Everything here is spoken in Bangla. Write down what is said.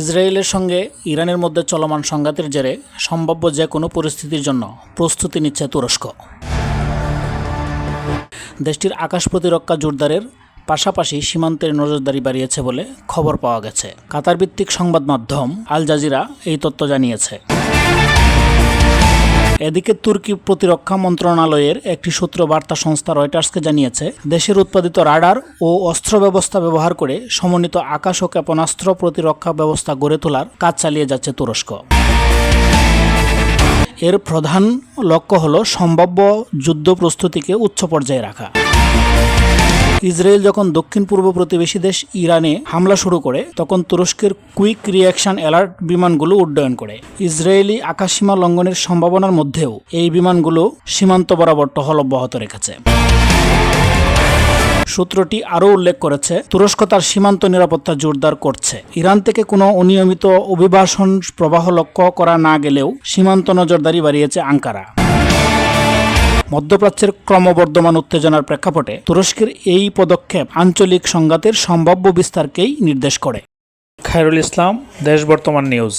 ইসরায়েলের সঙ্গে ইরানের মধ্যে চলমান সংঘাতের জেরে সম্ভাব্য যে কোনো পরিস্থিতির জন্য প্রস্তুতি নিচ্ছে তুরস্ক। দেশটির আকাশ প্রতিরক্ষা জোরদারের পাশাপাশি সীমান্তের নজরদারি বাড়িয়েছে বলে খবর পাওয়া গেছে। কাতার ভিত্তিক সংবাদ মাধ্যম আল জাজিরা এই তথ্য জানিয়েছে। এদিকে তুর্কি প্রতিরক্ষা মন্ত্রণালয়ের একটি সূত্র বার্তা সংস্থা রয়টার্সকে জানিয়েছে, দেশের উৎপাদিত রাডার ও অস্ত্র ব্যবস্থা ব্যবহার করে সমন্বিত আকাশ ও ক্ষেপণাস্ত্র প্রতিরক্ষা ব্যবস্থা গড়ে তোলার কাজ চালিয়ে যাচ্ছে তুরস্ক। এর প্রধান লক্ষ্য হল সম্ভাব্য যুদ্ধ প্রস্তুতিকে উচ্চ পর্যায়ে রাখা। ইসরায়েল যখন দক্ষিণ পূর্ব প্রতিবেশী দেশ ইরানে হামলা শুরু করে, তখন তুরস্কের কুইক রিয়াকশন অ্যালার্ট বিমানগুলো উড্ডয়ন করে। ইসরায়েলি আকাশসীমা লঙ্ঘনের সম্ভাবনার মধ্যেও এই বিমানগুলো সীমান্ত বরাবর টহল অব্যাহত রেখেছে। সূত্রটি আরও উল্লেখ করেছে, তুরস্ক তার সীমান্ত নিরাপত্তা জোরদার করছে। ইরান থেকে কোনো অনিয়মিত অভিবাসন প্রবাহ লক্ষ্য করা না গেলেও সীমান্ত নজরদারি বাড়িয়েছে আঙ্কারা। মধ্যপ্রাচ্যের ক্রমবর্ধমান উত্তেজনার প্রেক্ষাপটে তুরস্কের এই পদক্ষেপ আঞ্চলিক সংঘাতের সম্ভাব্য বিস্তারকেই নির্দেশ করে। খায়রুল ইসলাম, দেশ বর্তমান নিউজ।